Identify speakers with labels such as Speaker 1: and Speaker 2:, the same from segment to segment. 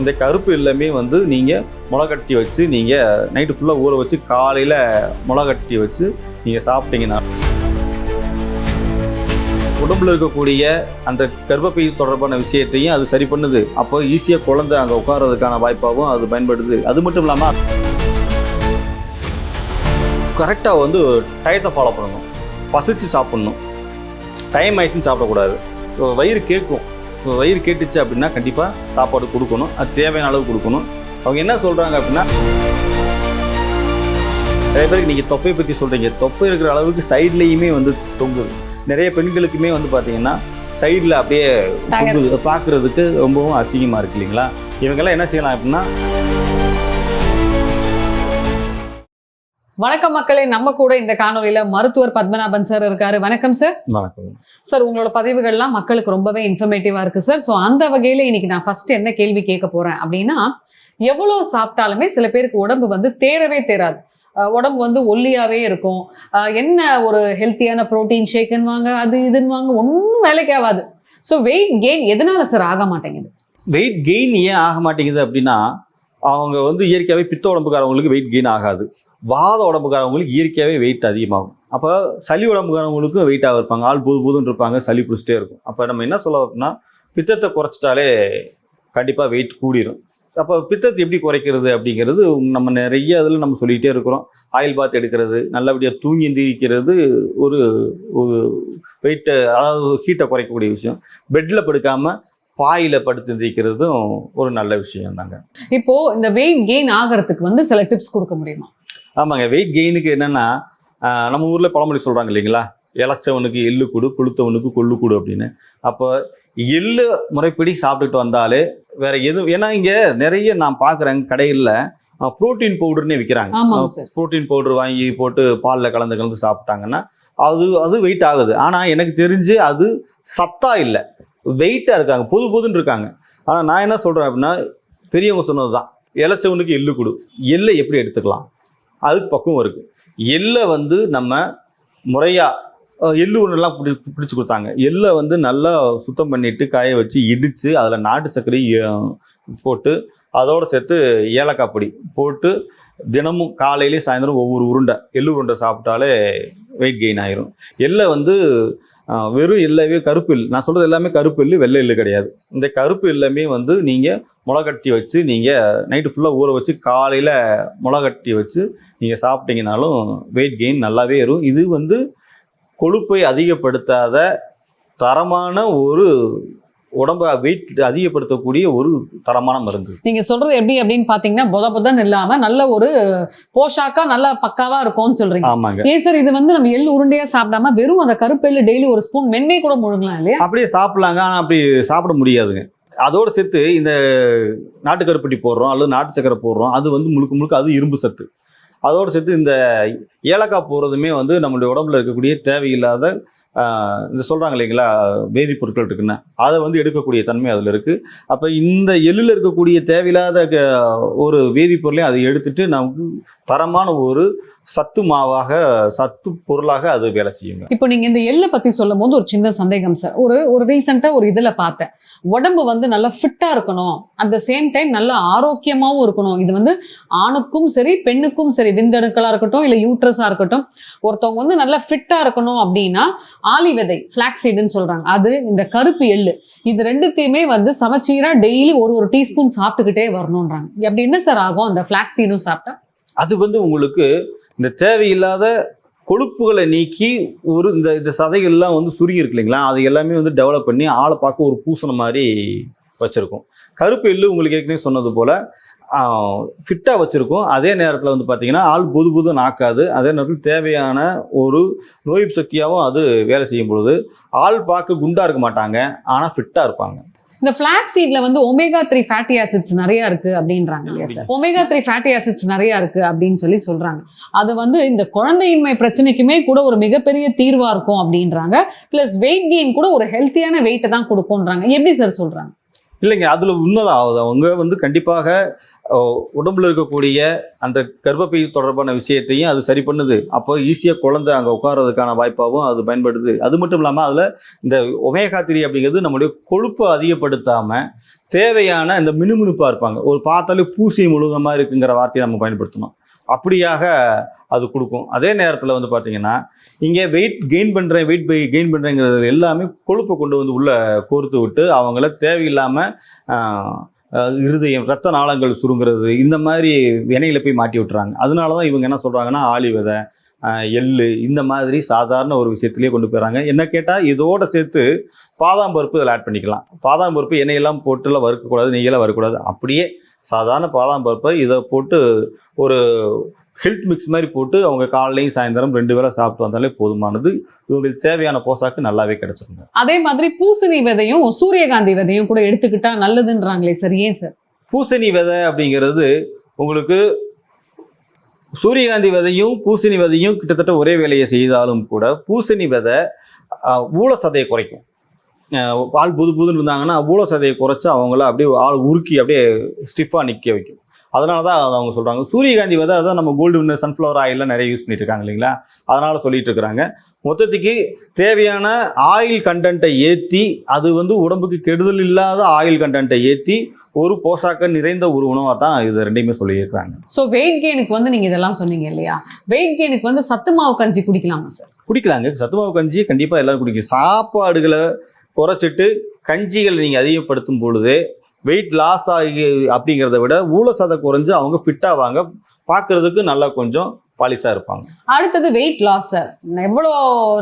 Speaker 1: இந்த கருப்பு எல்லாமே வந்து நீங்கள் முளைக்கட்டி வச்சு நீங்கள் நைட்டு ஃபுல்லாக ஊற வச்சு காலையில் முளைக்கட்டி வச்சு நீங்கள் சாப்பிட்டீங்கன்னா உடம்புல இருக்கக்கூடிய அந்த கர்ப்பப்பை தொடர்பான விஷயத்தையும் அது சரி பண்ணுது. அப்போ ஈஸியாக குழந்தை அங்கே உட்காரதுக்கான வாய்ப்பாகவும் அது பயன்படுது. அது மட்டும் இல்லாமல் கரெக்டாக வந்து டயத்தை ஃபாலோ பண்ணணும். பசிச்சு சாப்பிட்ணும். டைம் ஆயிடுச்சுன்னு சாப்பிடக்கூடாது. வயிறு கேட்கும் இப்போ வயிறு கேட்டுச்சு அப்படின்னா கண்டிப்பாக சாப்பாடு கொடுக்கணும். அது தேவையான அளவு கொடுக்கணும். அவங்க என்ன சொல்கிறாங்க அப்படின்னா நிறைய பேருக்கு நீங்கள் தொப்பையை பற்றி சொல்கிறீங்க தொப்பை இருக்கிற அளவுக்கு சைட்லேயுமே வந்து தொங்குது. நிறைய பெண்களுக்குமே வந்து பார்த்தீங்கன்னா சைடில் அப்படியே பார்க்குறதுக்கு ரொம்பவும் அசிங்கமாக இருக்கு இல்லைங்களா? இவங்கெல்லாம் என்ன செய்யலாம் அப்படின்னா
Speaker 2: வணக்கம் மக்களே நம்ம கூட இந்த காணொலியில மருத்துவர் பத்மநாபன் சார் இருக்காரு. வணக்கம் சார்
Speaker 1: வணக்கம்.
Speaker 2: சார் உங்களோட பதிவுகள்லாம் மக்களுக்கு ரொம்பவே இன்ஃபர்மேட்டிவா இருக்கு சார் ஸோ அந்த வகையில இன்னைக்கு நான் ஃபர்ஸ்ட் என்ன கேள்வி கேட்க போறேன் அப்படின்னா எவ்வளவு சாப்பிட்டாலுமே சில பேருக்கு உடம்பு வந்து தேரவே தேராது உடம்பு வந்து ஒல்லியாவே இருக்கும். என்ன ஒரு ஹெல்த்தியான புரோட்டீன் ஷேக்குன்னு வாங்க அது இதுன்னு வாங்க ஒன்றும் வேலைக்கு ஆகாது. ஸோ வெயிட் கெயின் எதனால சார் ஆக மாட்டேங்குது?
Speaker 1: வெயிட் கெயின் ஏன் ஆக மாட்டேங்குது அப்படின்னா அவங்க வந்து இயற்கையாகவே பித்த உடம்புக்காரவங்களுக்கு வெயிட் கெயின் ஆகாது. வாத உடம்புக்காரவங்களுக்கு இயற்கையாகவே வெயிட் அதிகமாகும். அப்போ சளி உடம்புக்காரவங்களுக்கும் வெயிட்டாக இருப்பாங்க. ஆள் புது புதுன்னு இருப்பாங்க. சளி பிடிச்சிட்டே இருக்கும். அப்போ நம்ம என்ன சொல்ல அப்படின்னா பித்தத்தை குறைச்சிட்டாலே கண்டிப்பாக வெயிட் கூடிரும். அப்போ பித்தத்தை எப்படி குறைக்கிறது அப்படிங்கிறது நம்ம நிறைய இதில் நம்ம சொல்லிகிட்டே இருக்கிறோம். ஆயில் பாத் எடுக்கிறது நல்லபடியாக தூங்கி எந்திரிக்கிறது ஒரு ஒரு வெயிட்டை அதாவது ஹீட்டை குறைக்கக்கூடிய விஷயம். பெட்டில் படுக்காமல் பாயில் படுத்து எந்திரிக்கிறதும் ஒரு நல்ல விஷயம் தாங்க
Speaker 2: இப்போ இந்த வெயிட் கெயின் ஆகிறதுக்கு வந்து சில டிப்ஸ் கொடுக்க முடியுமா?
Speaker 1: ஆமாங்க வெயிட் கெயினுக்கு என்னென்னா நம்ம ஊரில் பழமொழி சொல்கிறாங்க இல்லைங்களா? இளைச்சவனுக்கு எள்ளு கொடு கொளுத்தவனுக்கு கொள்ளு கொடு அப்படின்னு. அப்போ எள்ளு முறைப்படி சாப்பிட்டுட்டு வந்தாலே வேற எதுவும் ஏன்னா இங்கே நிறைய நான் பார்க்குறேன் கடைகளில் ப்ரோட்டீன் பவுடர்னே விற்கிறாங்க ப்ரோட்டீன் பவுடர் வாங்கி போட்டு பாலில் கலந்து கலந்து சாப்பிட்டாங்கன்னா அது அது வெயிட் ஆகுது. ஆனால் எனக்கு தெரிஞ்சு அது சத்தா இல்லை. வெயிட்டாக இருக்காங்க புது புதுன்னு இருக்காங்க. ஆனால் நான் என்ன சொல்கிறேன் அப்படின்னா பெரியவங்க சொன்னது தான் இளைச்சவனுக்கு எள்ளு கொடு. எள்ளை எப்படி எடுத்துக்கலாம்? அதுக்கு பக்குவம் இருக்குது எள்ளை வந்து நம்ம முறையாக எள்ளு ஒன்றுலாம் பிடி பிடிச்சி கொடுத்தாங்க. எள்ளை வந்து நல்லா சுத்தம் பண்ணிட்டு காய வச்சு இடித்து அதில் நாட்டு சர்க்கரை போட்டு அதோடு சேர்த்து ஏலக்காய் பொடி போட்டு தினமும் காலையிலேயும் சாயந்தரம் ஒவ்வொரு உருண்டை எள்ளு உருண்டை சாப்பிட்டாலே வெயிட் கெயின் ஆயிரும். எள்ளை வந்து வெறும் இல்லவே கருப்பு இல்லை. நான் சொல்கிறது எல்லாமே கருப்பு இல்லை வெள்ளை இல்லை கிடையாது. இந்த கருப்பு இல்லமே வந்து நீங்கள் முளைக்கட்டி வச்சு நீங்கள் நைட்டு ஃபுல்லாக ஊற வச்சு காலையில் முளைக்கட்டி வச்சு நீங்கள் சாப்பிட்டீங்கனாலும் வெயிட் கெயின் நல்லாவே வரும் இது வந்து கொழுப்பை அதிகப்படுத்தாத தரமான ஒரு உடம்பை வெயிட் அதிகப்படுத்தக்கூடிய ஒரு தரமான மருந்து.
Speaker 2: நீங்க சொல்றது எப்படி அப்படின்னு பாத்தீங்கன்னா பொத பொதன்னு இல்லாம நல்ல ஒரு போஷாக்கா நல்ல பக்காவா இருக்கும்னு சொல்றீங்க.
Speaker 1: ஆமாங்க.
Speaker 2: ஏன் சார் இது வந்து நம்ம எள்ளு உருண்டையா சாப்பிடாம வெறும் அந்த கருப்பெள்ளு டெய்லி ஒரு ஸ்பூன் மென்னே கூட முழுங்கலாம் இல்லையா?
Speaker 1: அப்படியே சாப்பிடலாங்க. ஆனால் அப்படி சாப்பிட முடியாதுங்க. அதோடு சேர்த்து இந்த நாட்டு கருப்பட்டி போடுறோம் அல்லது நாட்டு சக்கரை போடுறோம் அது வந்து முழுக்க முழுக்க அது இரும்பு சத்து. அதோடு சேர்த்து இந்த ஏலக்காய் போடுறதுமே வந்து நம்மளுடைய உடம்புல இருக்கக்கூடிய தேவையில்லாத இந்த சொல்கிறாங்க இல்லைங்களா வேதிப்பொருட்கள் இருக்குன்னு அதை வந்து எடுக்கக்கூடிய தன்மை அதில் இருக்குது அப்போ இந்த எள்ளில் இருக்கக்கூடிய தேவையில்லாத க- ஒரு வேதிப்பொருளையும் அதை எடுத்துட்டு நமக்கு தரமான ஒரு சத்து மாவாக சத்து பொருளாக அது வேலை செய்யுங்க.
Speaker 2: இப்போ நீங்க இந்த எள்ளை பத்தி சொல்லும் போது ஒரு சின்ன சந்தேகம் சார். ஒரு ஒரு ரீசெண்டா ஒரு இதுல பார்த்தேன். உடம்பு வந்து நல்லா ஃபிட்டா இருக்கணும். அட் த சேம் டைம் நல்லா ஆரோக்கியமாகவும் இருக்கணும். இது வந்து ஆணுக்கும் சரி பெண்ணுக்கும் சரி விந்தணுக்களா இருக்கட்டும் இல்ல யூட்ரஸா இருக்கட்டும் ஒருத்தவங்க வந்து நல்லா ஃபிட்டா இருக்கணும் அப்படின்னா ஆலி விதை ஃபிளாக்ஸீடுன்னு சொல்றாங்க. அது இந்த கருப்பு எள்ளு. இது ரெண்டுத்தையுமே வந்து சமச்சீரா டெய்லி ஒரு ஒரு டீஸ்பூன் சாப்பிட்டுக்கிட்டே வரணும்ன்றாங்க. அப்படி என்ன சார் ஆகும்? அந்த ஃபிளாக்ஸீடும் சாப்பிட்டா?
Speaker 1: அது வந்து உங்களுக்கு இந்த தேவையில்லாத கொழுப்புகளை நீக்கி ஒரு இந்த இந்த சதைகள்லாம் வந்து சுருங்கி இருக்கு இல்லைங்களா? அது எல்லாமே வந்து டெவலப் பண்ணி ஆளை பார்க்க ஒரு பூசணம் மாதிரி வச்சுருக்கும். கருப்பு எள்ளு உங்களுக்கு ஏற்கனவே சொன்னது போல் ஃபிட்டாக வச்சுருக்கும். அதே நேரத்தில் வந்து பார்த்தீங்கன்னா ஆள் புது புது நாக்காது. அதே நேரத்தில் தேவையான ஒரு நோய் சக்தியாகவும் அது வேலை செய்யும் பொழுது ஆள் பார்க்க குண்டாக இருக்க மாட்டாங்க. ஆனால் ஃபிட்டாக இருப்பாங்க.
Speaker 2: இந்த ஃபிளாக் சீட்ல வந்து ஒமேகா த்ரீ ஃபேட்டி ஆசிட்ஸ் நிறைய இருக்கு அப்படின்றாங்க இல்லையா sir omega three fatty acids நிறைய இருக்கு அப்படின்னு சொல்லி சொல்றாங்க. அது வந்து இந்த குழந்தையின்மை பிரச்சனைக்குமே கூட ஒரு மிகப்பெரிய தீர்வா இருக்கும் அப்படின்றாங்க. பிளஸ் வெயிட் கெயின் கூட ஒரு ஹெல்த்தியான வெயிட்டை தான் கொடுக்கும்ன்றாங்க. எப்படி சார் சொல்றாங்க?
Speaker 1: இல்லைங்க அதில் உண்மைதான். அவங்க வந்து கண்டிப்பாக உடம்புல இருக்கக்கூடிய அந்த கர்ப்பப்பை தொடர்பான விஷயத்தையும் அது சரி பண்ணுது. அப்போ ஈஸியாக குழந்தை அங்கே உட்காரதுக்கான வாய்ப்பாகவும் அது பயன்படுது. அது மட்டும் இல்லாமல் அதில் இந்த ஒமேகா த்ரீ அப்படிங்கிறது நம்மளுடைய கொழுப்பை அதிகப்படுத்தாமல் தேவையான இந்த மினுமினுப்பாக இருப்பாங்க. ஒரு பார்த்தாலே பூசி முழுகமாக இருக்குங்கிற வார்த்தையை நம்ம பயன்படுத்தணும். அப்படியாக அது கொடுக்கும். அதே நேரத்தில் வந்து பார்த்தீங்கன்னா இங்கே வெயிட் கெயின் பண்ணுறேன் வெயிட் பை கெயின் பண்ணுறேங்கிறது எல்லாமே கொழுப்பை கொண்டு வந்து உள்ளே கோர்த்து விட்டு அவங்கள தேவையில்லாமல் இருதயம் ரத்த நாளங்கள் சுருங்குறது இந்த மாதிரி வினையில போய் மாட்டி விட்டுறாங்க. அதனால தான் இவங்க என்ன சொல்கிறாங்கன்னா ஆளி விதை எள்ளு இந்த மாதிரி சாதாரண ஒரு விஷயத்துலேயே கொண்டு போயிடறாங்க என்ன கேட்டால் இதோட சேர்த்து பாதாம் பருப்பு இதில் ஆட் பண்ணிக்கலாம். பாதாம் பருப்பு எண்ணெயெல்லாம் போட்டுலாம் வறுக்கக்கூடாது நெய்யெல்லாம் வறுக்கக்கூடாது. அப்படியே சாதாரண பாதாம் பருப்பை இதை போட்டு ஒரு ஹெல்த் மிக்ஸ் மாதிரி போட்டு அவங்க காலையும் சாயந்தரம் ரெண்டு வேளை சாப்பிட்டு வந்தாலே போதுமானது. இவங்களுக்கு தேவையான போசாக்கு நல்லாவே கிடைச்சிருங்க.
Speaker 2: அதே மாதிரி பூசணி விதையும் சூரியகாந்தி விதையும் கூட எடுத்துக்கிட்டா நல்லதுன்றாங்களே சார். ஏன் சார்?
Speaker 1: பூசணி விதை அப்படிங்கிறது உங்களுக்கு சூரியகாந்தி விதையும் பூசணி விதையும் கிட்டத்தட்ட ஒரே வேலையை செய்தாலும் கூட பூசணி விதை ஊழ சதையை குறைக்கும். ஆள் புது புதுன்னு இருந்தாங்கன்னா ஊழ சதையை குறைச்சி அவங்கள அப்படியே ஆள் உருக்கி அப்படியே ஸ்டிஃபாக நிற்க வைக்கும். அதனால தான் அவங்க சொல்கிறாங்க சூரியகாந்தி விதை அதான் நம்ம கோல்டு வின்னர் சன்ஃப்ளவர் ஆயிலெலாம் நிறைய யூஸ் பண்ணிட்டு இருக்காங்க இல்லைங்களா? அதனால சொல்லிட்டு இருக்கிறாங்க. மொத்தத்துக்கு தேவையான ஆயில் கண்டென்ட்டை ஏற்றி அது வந்து உடம்புக்கு கெடுதல் இல்லாத ஆயில் கண்டென்ட்டை ஏற்றி ஒரு போஷாக்க நிறைந்த ஒரு உணவாக தான் இது ரெண்டையுமே சொல்லியிருக்கிறாங்க.
Speaker 2: ஸோ வெயிட் கெயினுக்கு வந்து நீங்க இதெல்லாம் சொன்னீங்க இல்லையா? வெயிட் கெயினுக்கு வந்து சத்து மாவு கஞ்சி குடிக்கலாமா சார்
Speaker 1: குடிக்கலாங்க. சத்துமாவு கஞ்சி கண்டிப்பாக எல்லாரும் குடிக்கும். சாப்பாடுகளை குறைச்சிட்டு கஞ்சிகளை நீங்கள் அதிகப்படுத்தும் பொழுது வெயிட் லாஸ் ஆகி அப்படிங்கிறத விட ஊழசதை குறைஞ்சு அவங்க ஃபிட்டாவாங்க பார்க்கறதுக்கு நல்லா கொஞ்சம் பாலிசாக இருப்பாங்க.
Speaker 2: அடுத்தது வெயிட் லாஸ் சார் எவ்வளோ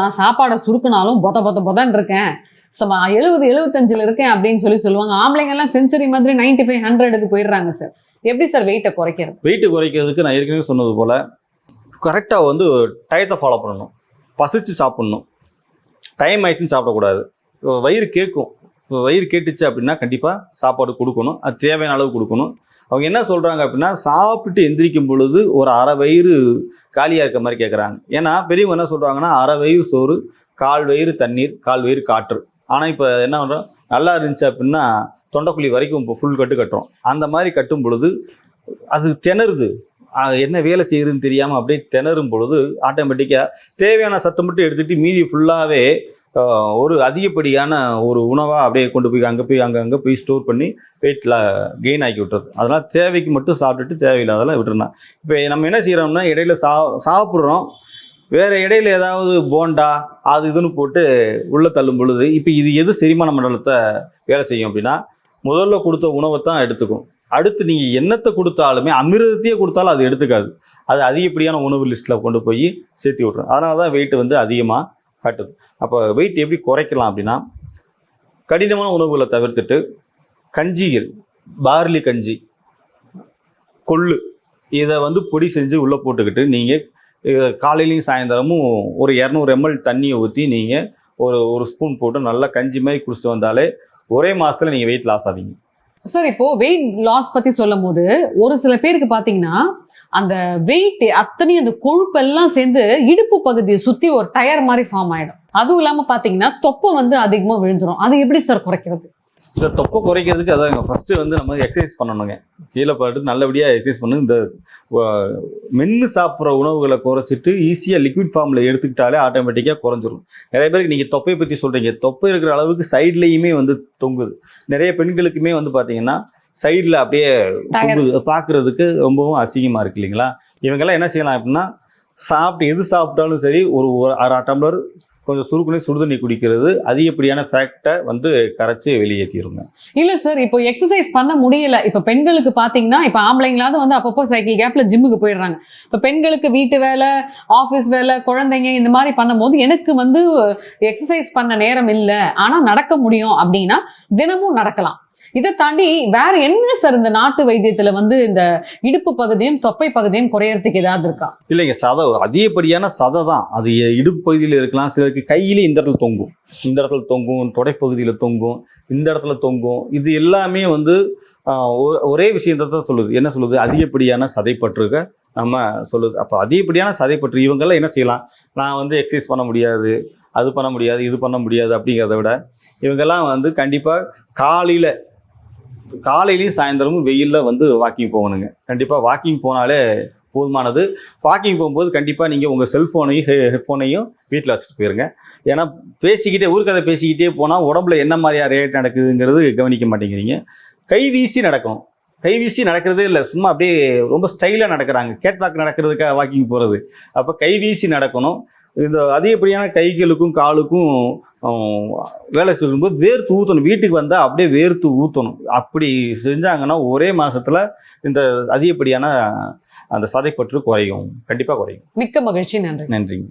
Speaker 2: நான் சாப்பாடை சுருக்குனாலும் பொத பொத பொதன்னு இருக்கேன். சும்மா எழுபது எழுபத்தஞ்சில் இருக்கேன் அப்படின்னு சொல்லி சொல்லுவாங்க. ஆம்பளைங்க எல்லாம் செஞ்சுரி மாதிரி நைன்டி ஃபைவ் ஹண்ட்ரடுக்கு போயிடுறாங்க சார் எப்படி சார் வெயிட்டை குறைக்கிறது?
Speaker 1: வெயிட் குறைக்கிறதுக்கு நான் ஏற்கனவே சொன்னது போல் கரெக்டாக வந்து டயத்தை ஃபாலோ பண்ணணும். பசிச்சு சாப்பிட்ணும். டைம் ஆயிடுச்சுன்னு சாப்பிடக்கூடாது. வயிறு கேட்கும் இப்போ வயிறு கேட்டுச்சு அப்படின்னா கண்டிப்பாக சாப்பாடு கொடுக்கணும். அது தேவையான அளவு கொடுக்கணும். அவங்க என்ன சொல்கிறாங்க அப்படின்னா சாப்பிட்டு எந்திரிக்கும் பொழுது ஒரு அரை வயிறு காலியாக இருக்க மாதிரி கேட்குறாங்க ஏன்னா பெரியவங்க என்ன சொல்கிறாங்கன்னா அரை வயிறு சோறு கால் வயிறு தண்ணீர் கால் வயிறு காற்று. ஆனால் இப்போ என்ன பண்ணுறோம் நல்லா இருந்துச்சு அப்படின்னா தொண்டைக்குழி வரைக்கும் இப்போ ஃபுல் கட்டு கட்டுறோம். அந்த மாதிரி கட்டும் பொழுது அது திணறுது. என்ன வேலை செய்யுதுன்னு தெரியாமல் அப்படியே திணறும் பொழுது ஆட்டோமேட்டிக்காக தேவையான சத்தம் மட்டும் எடுத்துகிட்டு மீதி ஃபுல்லாகவே ஒரு அதிகப்படியான ஒரு உணவாக அப்படியே கொண்டு போய் அங்கே போய் அங்கே அங்கே போய் ஸ்டோர் பண்ணி வெயிட்டில் கெயின் ஆக்கி விட்டுறது. அதனால் தேவைக்கு மட்டும் சாப்பிட்டுட்டு தேவையில்லாதெல்லாம் விட்டுருந்தான் இப்போ நம்ம என்ன செய்கிறோம்னா இடையில சா சாப்பிட்றோம். வேறு இடையில ஏதாவது போண்டா அது இதுன்னு போட்டு உள்ளே தள்ளும் பொழுது இப்போ இது எது செரிமான மண்டலத்தை வேலை செய்யும் அப்படின்னா முதல்ல கொடுத்த உணவை தான் எடுத்துக்கும். அடுத்து நீங்கள் என்னத்தை கொடுத்தாலுமே அமிர்தத்தையே கொடுத்தாலும் அது எடுத்துக்காது. அது அதிகப்படியான உணவு லிஸ்ட்டில் கொண்டு போய் சேர்த்து விட்றோம் அதனால தான் வெயிட் வந்து அதிகமாக காட்டுது. அப்போ வெயிட் எப்படி குறைக்கலாம் அப்படின்னா கடினமான உணவுகளை தவிர்த்துட்டு கஞ்சிகள் பார்லி கஞ்சி கொள்ளு இதை வந்து பொடி செஞ்சு உள்ளே போட்டுக்கிட்டு நீங்கள் காலையிலையும் சாயந்தரமும் ஒரு இரநூறு எம்எல் தண்ணியை ஊற்றி நீங்கள் ஒரு ஒரு ஸ்பூன் போட்டு நல்லா கஞ்சி மாதிரி குடிச்சிட்டு வந்தாலே ஒரே மாதத்தில் நீங்கள் வெயிட் லாஸ் ஆவீங்க.
Speaker 2: சார் இப்போ வெயிட் லாஸ் பத்தி சொல்லும் போது ஒரு சில பேருக்கு பாத்தீங்கன்னா அந்த வெயிட் அத்தனையும் அந்த கொழுப்பெல்லாம் சேர்ந்து இடுப்பு பகுதியை சுத்தி ஒரு டயர் மாதிரி ஃபார்ம் ஆயிடும். அதுவும் இல்லாம பாத்தீங்கன்னா தொப்பை வந்து அதிகமா விழுந்துரும். அது எப்படி சார் குறைக்கிறது?
Speaker 1: இந்த தொப்பை குறைக்கிறதுக்கு அதான் ஃபஸ்ட்டு வந்து நம்ம எக்ஸசைஸ் பண்ணணுங்க. கீழே படுத்து நல்லபடியாக எக்ஸசைஸ் பண்ணு. இந்த மென்று சாப்பிட்ற உணவுகளை குறைச்சிட்டு ஈஸியாக லிக்விட் ஃபார்மில் எடுத்துக்கிட்டாலே ஆட்டோமேட்டிக்காக குறைஞ்சிரும். நிறைய பேருக்கு நீங்கள் தொப்பையை பற்றி சொல்கிறீங்க தொப்பை இருக்கிற அளவுக்கு சைட்லேயுமே வந்து தொங்குது. நிறைய பெண்களுக்குமே வந்து பார்த்தீங்கன்னா சைடில் அப்படியே. தொங்குது. பார்க்குறதுக்கு ரொம்பவும் அசிங்கமாக இருக்கு இல்லைங்களா? இவங்கெல்லாம் என்ன செய்யலாம் அப்படின்னா சாப்பிட்டு எது சாப்பிட்டாலும் சரி ஒரு ஒரு அரை டம்ளர் கொஞ்சம் சுருக்குனே சுடுதண்ணி குடிக்கிறது அதிகப்படியான ஃபேக்டை வந்து கரைச்சி வெளியேற்றிடுங்க
Speaker 2: இல்லை சார் இப்போ எக்ஸசைஸ் பண்ண முடியல. இப்போ பெண்களுக்கு பார்த்தீங்கன்னா இப்போ ஆம்பளைங்களாவது வந்து அப்பப்போ சைக்கிள் கேப்பில் ஜிம்முக்கு போயிடுறாங்க. இப்போ பெண்களுக்கு வீட்டு வேலை ஆஃபீஸ் வேலை குழந்தைங்க இந்த மாதிரி பண்ணும்போது எனக்கு வந்து எக்ஸசைஸ் பண்ண நேரம் இல்லை. ஆனால் நடக்க முடியும் அப்படின்னா தினமும் நடக்கலாம். இதை தாண்டி வேற என்ன சார் இந்த நாட்டு வைத்தியத்துல வந்து இந்த இடுப்பு பகுதியும் தொப்பை பகுதியும் குறையறதுக்கு ஏதாவது இருக்கா?
Speaker 1: இல்லைங்க சதை அதிகப்படியான சதை தான். அது இடுப்பு பகுதியில் இருக்கலாம் சிலருக்கு கையிலே இந்த இடத்துல தொங்கும். இந்த இடத்துல தொங்கும் தொடைப்பகுதியில் தொங்கும் இந்த இடத்துல தொங்கும். இது எல்லாமே வந்து ஒ- ஒரே விஷயத்தை சொல்லுது. என்ன சொல்லுது? அதிகப்படியான சதைப்பற்றுக நம்ம சொல்லுது. அப்போ அதிகப்படியான சதைப்பற்று இவங்கெல்லாம் என்ன செய்யலாம்? நான் வந்து எக்ஸசைஸ் பண்ண முடியாது அது பண்ண முடியாது இது பண்ண முடியாது அப்படிங்கிறத விட இவங்கெல்லாம் வந்து கண்டிப்பாக காலையில் காலையிலையும் சாயந்தரமும் வெயிலில் வந்து வாக்கிங் போகணுங்க. கண்டிப்பாக வாக்கிங் போனாலே போதுமானது. வாக்கிங் போகும்போது கண்டிப்பாக நீங்கள் உங்கள் செல்ஃபோனையும் ஹெட்ஃபோனையும் வீட்டில் வச்சுட்டு போயிருங்க. ஏன்னா பேசிக்கிட்டே ஊர்க்கதை பேசிக்கிட்டே போனால் உடம்புல என்ன மாதிரியா ரேட் நடக்குதுங்கிறது கவனிக்க மாட்டேங்கிறீங்க. கை வீசி நடக்கணும் கை வீசி நடக்கிறதே இல்லை. சும்மா அப்படியே ரொம்ப ஸ்டைலாக நடக்கிறாங்க. கேட்வாக் நடக்கிறதுக்காக வாக்கிங் போகிறது அப்போ கை வீசி நடக்கணும். இந்த அதிகப்படியான கைகளுக்கும் காலுக்கும் வேலை செய்யும்போது வேர்த்து ஊற்றணும் வீட்டுக்கு வந்தால் அப்படியே வேர்த்து ஊற்றணும் அப்படி செஞ்சாங்கன்னா ஒரே மாசத்துல இந்த அதிகப்படியான அந்த சதைப்பற்று குறையும். கண்டிப்பாக குறையும்.
Speaker 2: மிக்க மகிழ்ச்சி. நன்றி.
Speaker 1: நன்றிங்க.